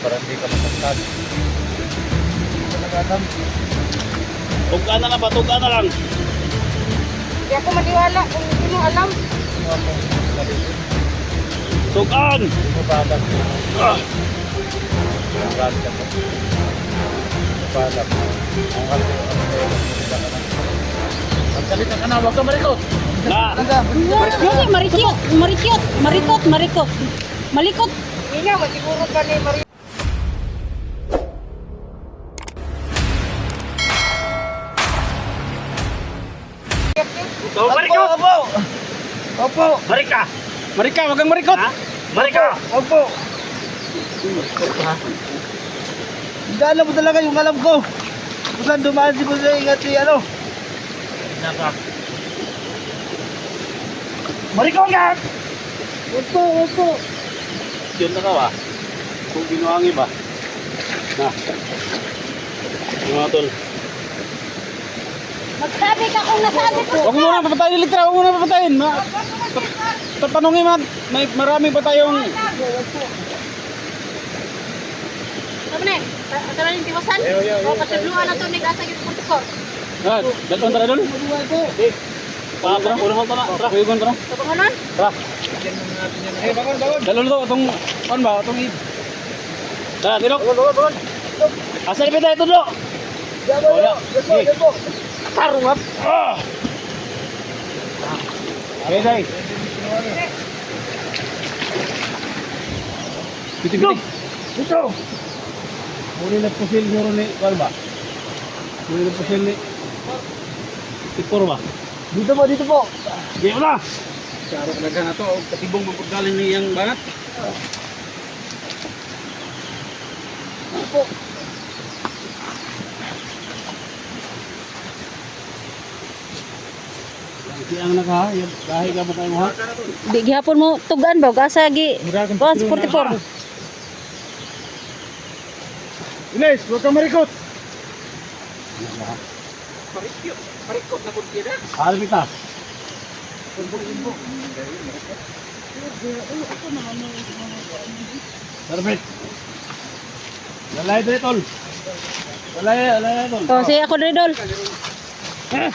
para hindi ka masaktan. Hindi ko nag-alam. Tugaan na lang ba? Tugaan na lang. Hindi ako maniwala kung hindi mo alam. Ano ako. Tugaan! Hindi mo ba alam Ah! ka pa. Hindi mo ba alam. Ang hati ang Magsalita ka na, huwag ka marikot. Na! Dili, marikyot, marikyot, marikot, marikot. Malikot. Hindi na, masiguro ka ni Maria. Ikaw, marikot! Opo! Opo! Marika! Marika, wag kang marikot! Ha? Marika! Opo! Hindi alam mo talaga yung alam ko. Kung saan dumaan si Kuya ingat si ano. Naka. Marika ka! Opo, opo. Yun na ka ba? Kung binuhangi ba? Na. Mga tol. Magsabi ka kung nasabi ko. Huwag mo muna papatayin yung litra, huwag mo muna papatayin. Ma Tatanungin mo, may marami pa tayong... Sabi na, tara yung tiwasan. O, patibluan na to, nag-asa yung portikor. Ah, dalawang tara doon. Pa, tara, unang hal tara. Tara, kuyugan tara. Tabangonon? Tara. Eh, bangon, bangon. Dalawa to, itong... Ano ba? Itong... i- Tara, tinok. Asa na tayo ito, Dok? Diyan mo, Wala. diyan mo, diyan mo. Tarungat. Ah! Okay, day. Bitig. Dito. Muli na pusil rin ni Kalba. Muli na pusil ni Tikor ba? Dito po, dito po. Di mo na! Saro ka na to. Katibong mapagdaling ni yung banat. Dito po. Ang naka, yung kahit ka mo kayo ha? Di gihapon mo tugan ba? Kasa gi. Kuan, 44. Ines, huwag kang marikot. Harvita. Perfect. Lalay dito, tol. Lalay, lalay, tol. O, sige ako rin, Dol. Ang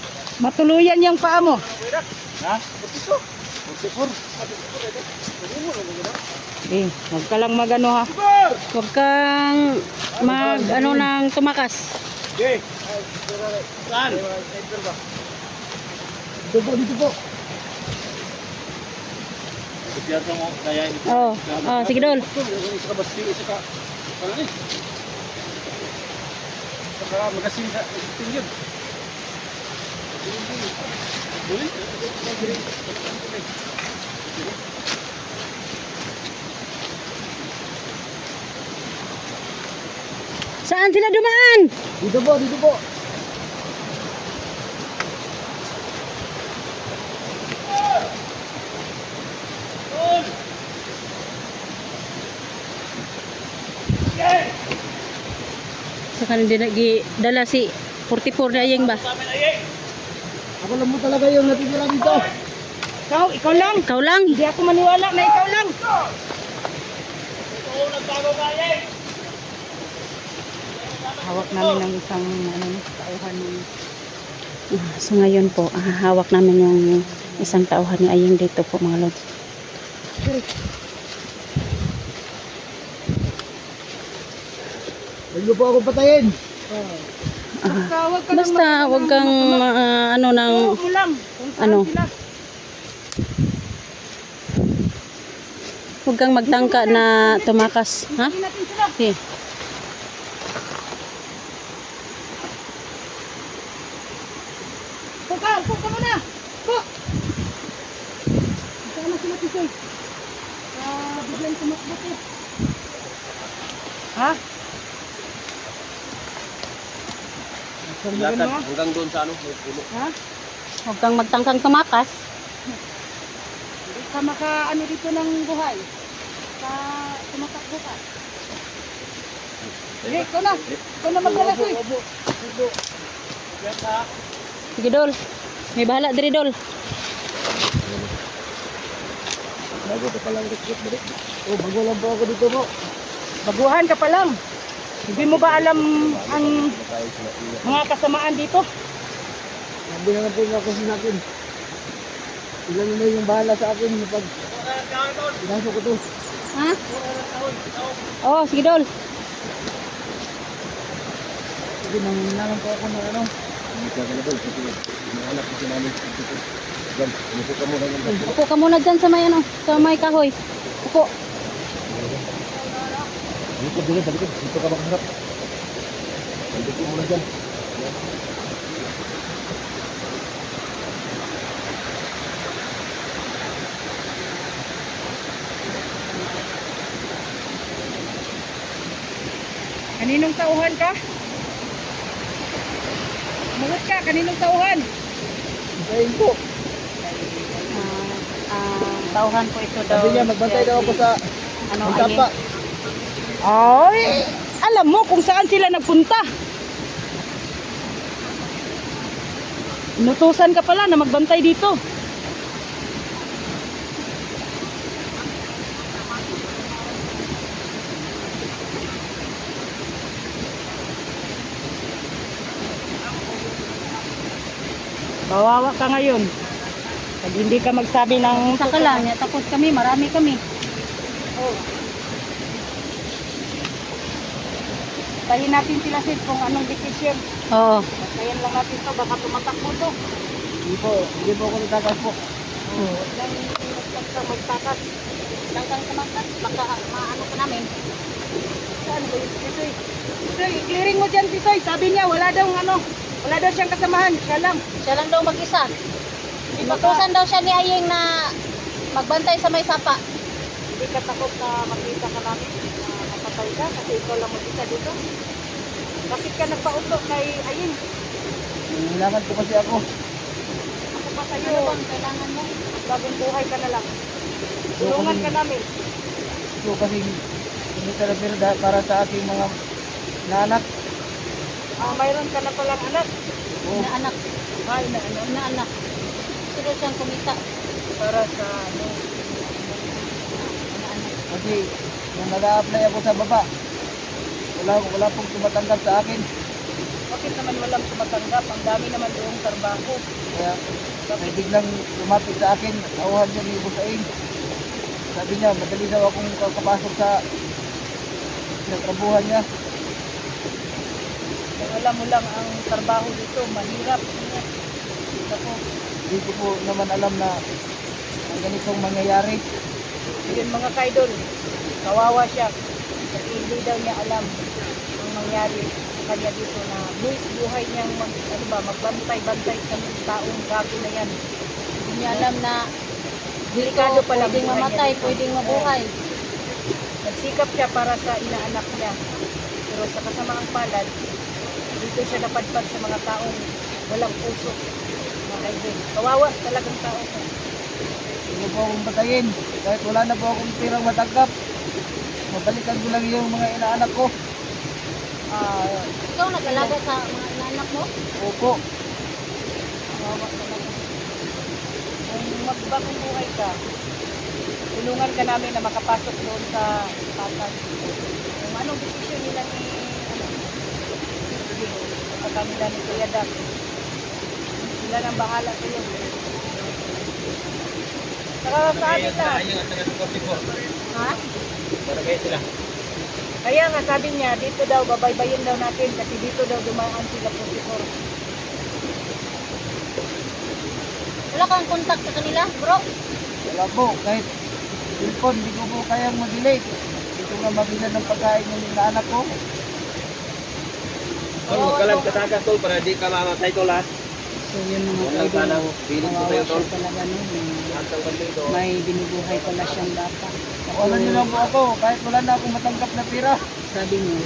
Matuluyan yung paa mo. Ha? Eh, huwag ka lang magano ha. Huwag kang mag ano nang tumakas. Okay. Saan? Dito po, dito po. Ito. Oh, oh sige Dol. Isa ka basti, isa ka. Ano ni? Isa ka magasin sa tingin. Saan sila dumaan? Dito po, dito po. Sa kanin din gi dala si 44 na ayeng ba? Ako lang mo talaga yung natitira dito. Ikaw, ikaw lang. Ikaw lang. Hindi ako maniwala na ikaw lang. Hawak namin ng isang ano, tauhan ng Ah, So ngayon po, ah, hawak namin yung isang tauhan ni Ayeng dito po mga lods. Huwag niyo po ako patayin. Basta huwag ka Basta wag kang ah, ano saan Ano? sila. wag kang magtangka na tumakas, ha? Okay. Puka, puka mo na. Puk. Saan na sila tisoy? Ah, biglang tumakbo ko. Ha? Sarmagan mo. hanggang doon sa ano, may puno. Ha? Huwag kang magtangkang tumakas. Hindi ka maka ano dito ng buhay. Sa tumatakbo ka. Sige, ikaw na. Ikaw na magdala sa'yo. Sige, Dol. May bahala diri, Dol. Bago pa palang recruit balik. Oh, bago lang po ako dito po. Baguhan ka pa lang. Hindi mo ba alam ang mga kasamaan dito? Sabi na lang po niya kasi sa akin. Sila na yung bahala sa akin pag pinasok ko to. Ha? Oh, sige, Dol. Sige, nanginangan po ako ng ano. Upo ka muna dyan sa may ano, sa may kahoy. Upo. Dito, dito, dito. Dito ka makaharap. Dito muna dyan. Kaninong tauhan ka? Mugot ka, kaninong tauhan? Isayin po. Ah, ah, tauhan ko ito daw. Sabi niya, magbantay daw ako sa Ano, tapa. Ay, alam mo kung saan sila nagpunta. Inutusan ka pala na magbantay dito. Bawawa ka ngayon. Pag hindi ka magsabi ng Isa ka lang, tapos kami, marami kami. Tahin natin sila sis kung anong decision. Oo. Tayin lang natin to, baka tumatakbo to. Hindi po, hindi po ako natakas po. Huwag lang magtakas. Lang kang tumakas, baka maano ka namin. Saan ba yung Tisoy? Tisoy, i-clearing mo dyan, Tisoy. Sabi niya, wala daw ano, wala daw siyang kasamahan. Siya lang. Siya lang daw mag-isa. Inutusan daw siya ni Ayeng na magbantay sa may sapa. Hindi ka takot na makita ka namin na mapatay ka kasi ikaw lang mag-isa dito. Bakit ka nagpauto kay Ayin? Kailangan po kasi ako. Ako pa sa'yo, Ano bang kailangan mo? bagong buhay ka na lang. Tulungan ka namin. So kasi hindi na dahil para sa aking mga naanak. Ah, mayroon ka na palang anak. Oh, Na anak, Ay, na ano, na anak. Daw siyang kumita. para sa ano. Na anak. kasi nung nag-a-apply ako sa baba, wala, wala pong tumatanggap sa akin. Bakit naman walang tumatanggap? Ang dami naman doong trabaho. Kaya may biglang lumapit sa akin, tauhan siya ni Busain. Sabi niya, madali daw akong kakapasok sa pinatrabuhan niya. Kung alam mo lang ang trabaho dito, mahirap. Ako, Hindi ko po naman alam na ang ganitong mangyayari. yun mga kaidol, kawawa siya. Kasi hindi daw niya alam ang mangyari sa kanya dito na buwis buhay niyang mag, ano ba, magbantay-bantay sa mga taong gago na yan. Hindi niya alam na Delikado dito pala pwedeng buhay niya mamatay, dito. pwedeng mabuhay. Nagsikap siya para sa inaanak niya. Pero sa kasamaang palad, dito siya napadpad sa mga taong walang puso. Mga kaidol. Kawawa talagang tao ko. Hindi po akong patayin. Kahit wala na po akong pirang matanggap. Mabalikan ko lang yung mga inaanak ko. Ah, Ikaw nag-alaga sa mga inanak mo? Opo. Kawawa talaga. Kung magbagong buhay ka, tulungan ka namin na makapasok doon sa patag. Kung anong desisyon nila ni ano, sige, sa kanila ni Kuya Dak. Sila nang bahala sa iyo. Saka sa amin na, Ha? Para kayo sila. kaya nga sabi niya, dito daw, babaybayin daw natin kasi dito daw dumaan sila po si Cor. Wala kang contact sa kanila, bro? Wala po. Kahit cellphone, hindi ko po kayang mag-delete. Hindi ko nga mabilan ng pagkain ng inaanak ko. Tol, huwag ka lang tatagas, tol, para di ka mamatay, tol, ha? So yun mga ko sa'yo, tol. talaga kanto ito. May binubuhay pala siyang bata. Ano niyo lang po ako. Kahit wala na akong matanggap na pira. sabi niyo,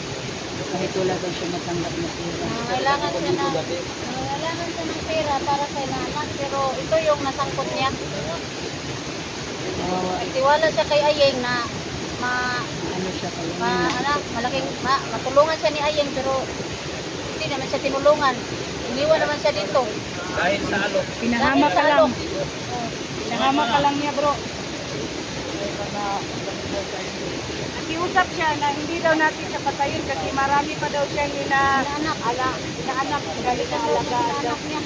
kahit wala daw siya matanggap na pera. Kailangan siya na, kailangan siya ng pera para sa inanak, pero ito yung nasangkot niya. Kawawa, Nagtiwala siya kay Ayeng na ma, ano siya kayo. ma, ano, malaking, ma, matulungan siya ni Ayeng, pero hindi naman siya tinulungan. Iniwan naman siya dito. Dahil sa alok. Pinahama ka lang. Pinahama ka lang niya bro. Nakiusap siya na hindi daw natin siya patayin kasi marami pa daw siyang ina, inaanak, ala, inaanak, galing na alagaan daw. niya.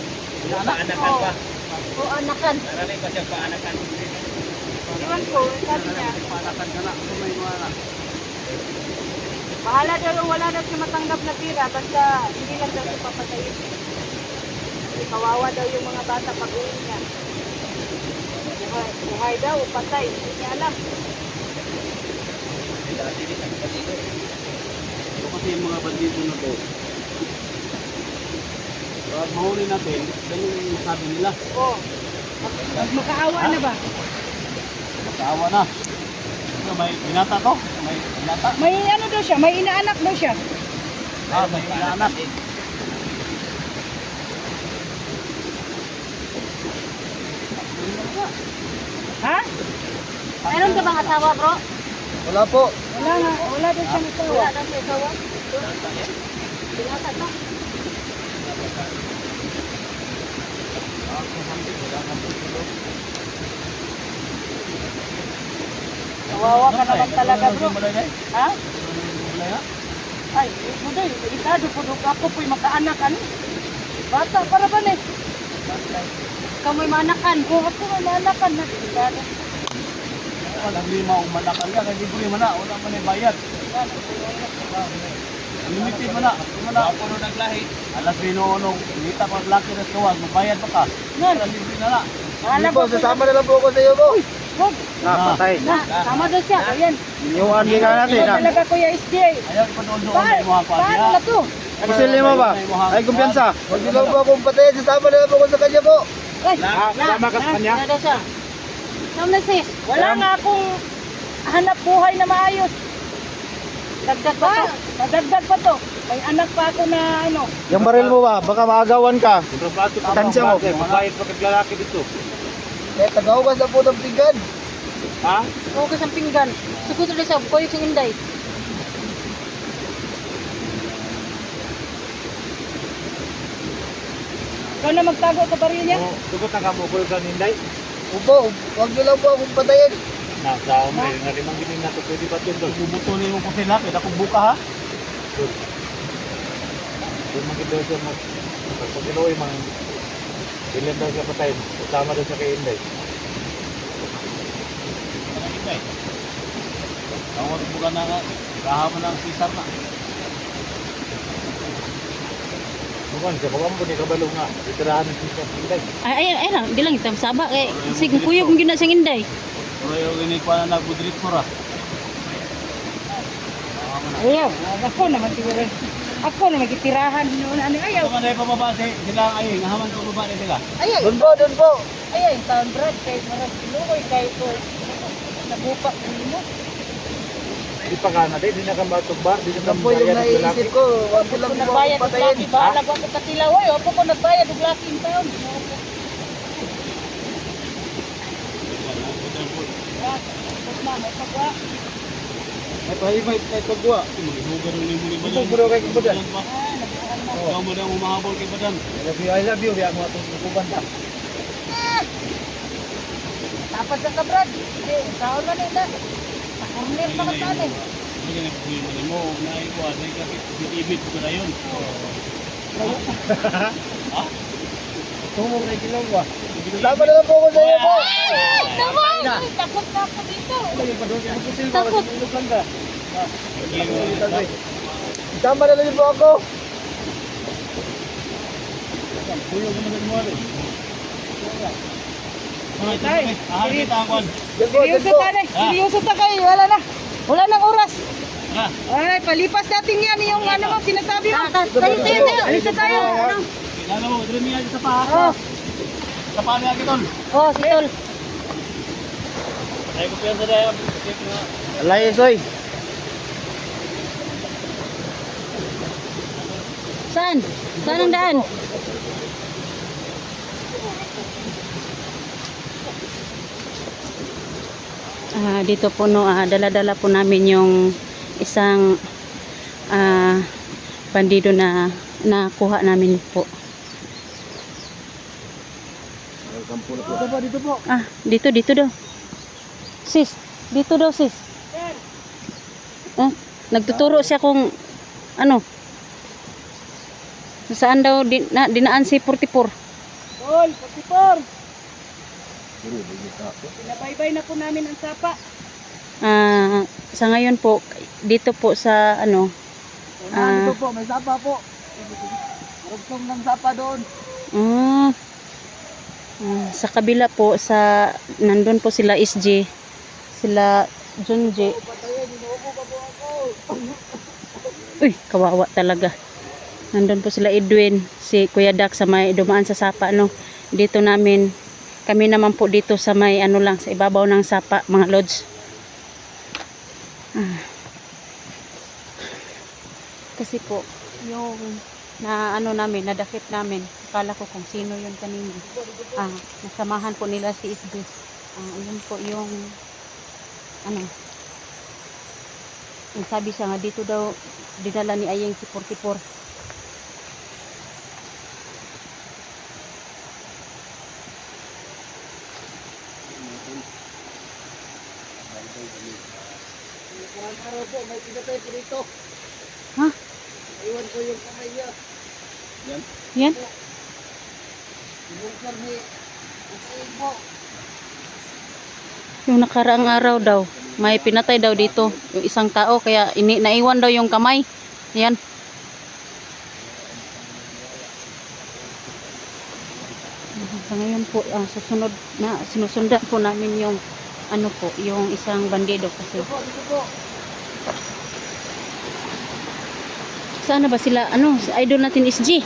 Paanakan pa. O anakan. Marami pa siyang paanakan. Iwan ko, sabi niya, Panakan ka na, kung may mga anak. bahala daw wala daw siya matanggap na tira, basta hindi lang daw siya papatayin. Kasi kawawa daw yung mga bata pag uwi niya. Buhay, buhay daw, patay, hindi niya alam. Dati din ang bandido. Ito kasi yung mga bandido na to. Pag mahuli natin, ganun yung sabi nila. Oh, Magmakaawa na ba? Kaawa na. Ito, may binata to? May binata? May ano daw siya, may inaanak daw siya. Ah, may inaanak. Ha? meron ka bang asawa bro? Wala po. Wala nga, wala daw siya natawa. Wala daw siya asawa? Binata ka? Kawawa ka naman talaga bro. Ha? Ay, buday, itado po doon ako po'y makaanak ano. Bata para ba ni? Kamoy manakan. Oo, ako may manakan na. Itado. Walang lima o manakan ka, kaya libre man na, wala man yung bayad. Limited man na, man na. Ako nung naglahi. Alas binuunong, kita pag laki na kawag, magbayad pa ka. Wala libre na na. Alam ko, sasama na lang po ako sa iyo po. Wag. Na, patay. Na, tama daw siya. Ayan. Yung ano nga Ikaw talaga kuya SJ. Ayaw pa doon doon Pa may mga kwa paano na to? Gusto mo ba? Ay, kumpiyansa. Huwag niyo lang po akong patayin, sasama na lang po ako sa kanya po. Ay, Ah, Sama ka sa kanya? Ano daw siya? Saan na sis? wala nga akong hanap buhay na maayos. Dagdag pa to. madagdag pa to. May anak pa ako na ano. Yung baril mo ba? Baka maagawan ka. Tansya mo. Mabayad pa kaglalaki dito. Eh, tagawagas na po ng pinggan. Ha? Oo, kasang pinggan. Sukuto na siya. Koyo sa inday. Ikaw na magtago sa baril niya. Sugot na kamukul ka ninday. Upo, huwag niyo lang po akong patayin. Nasa umay, nga limang gining na to, pwede ba ito doon? Bubutunin mo ko sila, pwede akong buka ha? Doon mga daw siya mag... Pag inuwi, mga... Ilan daw siya patayin, kasama daw siya kay Inday. Ang buka na nga, kahapon ng sisar na. Bukan, siya kawampo ni Kabalo nga, itirahan ng sisar Inday. Ay, ay, ay lang. Di lang itam saba. Kay, sig kuyo kung gina siyang inday. Pero yung inikwa na nagbudrit mo ra. Ayaw, ako naman siguro. Ako na magitirahan noon ano ayaw. Ito man ay pamabase, sila ang ayun, nahaman ko ba nila. Ay, ay. Doon po, doon po. Ay, ay. Taon brad. Kay marag lukoy kay ko. Nabupak mo. Di pa ka na din, di na ka matugbar, di na ka po yung naiisip ko. Huwag niyo lang nagbayad og patayin. laki. Bahala ko sa katilaway. Opo ko nagbayad og laki in taon. Ay pahimay, ay pagwa. Maghugar ng limo ni Badan. Buro kay Badan. Ikaw mo na mo mahabol kay Badan. I love you, I love you. Kaya mga tutukuban ka. Dapat sa kabrad. Taon na nila. Ka. Sige na pagkuhin mo mo, na ito, ano yung kapit, bitibit ko na yun. Tumog na kilaw ba? Sasama na lang po ako sa iyo po. Naman! Ay, takot na ako dito. Takot. Sasama na lang po ako. Tay, ah, kita ako. Seryoso ta na. Ah. Seryoso ta kay. Wala na. Wala nang oras. Ah. Ay, palipas natin yan yung ano mo, sinasabi mo. Ah, tayo, tayo, tayo. Alis ano? na tayo. Kailangan mo, dali mo oh. yan sa paa. Sa paa niya, Kitol. Oo, si Tol. Ay, kumpiyansa na yan. Alay, Soy. Saan? Saan ang daan? Ah, dito po no, ah, dala-dala po namin yung isang ah, bandido na nakuha namin po. Dito po. Ah, dito, dito daw. Sis, dito daw sis. Oh, nagtuturo siya kung ano. Saan daw din, na, dinaan si 44. Tol, 44. Pinabaybay na po namin ang sapa. Ah, sa ngayon po dito po sa ano, Ah. Dito po, may sapa po. Rugtong ng sapa doon. ah, ah, sa kabila po sa nandun po sila SG, sila Junji. Uy, kawawa talaga. Nandun po sila Edwin, si Kuya Dak sa may dumaan sa sapa no. Dito namin kami naman po dito sa may ano lang sa ibabaw ng sapa mga lodge. Ah. Kasi po yung na ano namin, nadakip namin. Akala ko kung sino yun kanina. Ah, nasamahan po nila si SB. Ah, yun po yung ano yung sabi siya nga dito daw dinala ni Ayeng si 44 Karang araw po, may pinatay po dito. Ha? Iwan ko yung kamay niya. yan Yung bunker ni Usain po. yung nakaraang araw daw may pinatay daw dito yung isang tao kaya ini naiwan daw yung kamay yan sa ngayon po ah, susunod na sinusundan po namin yung ano po yung isang bandido kasi Dito po, dito po. Saan na ba sila? Ano? Idol natin SG.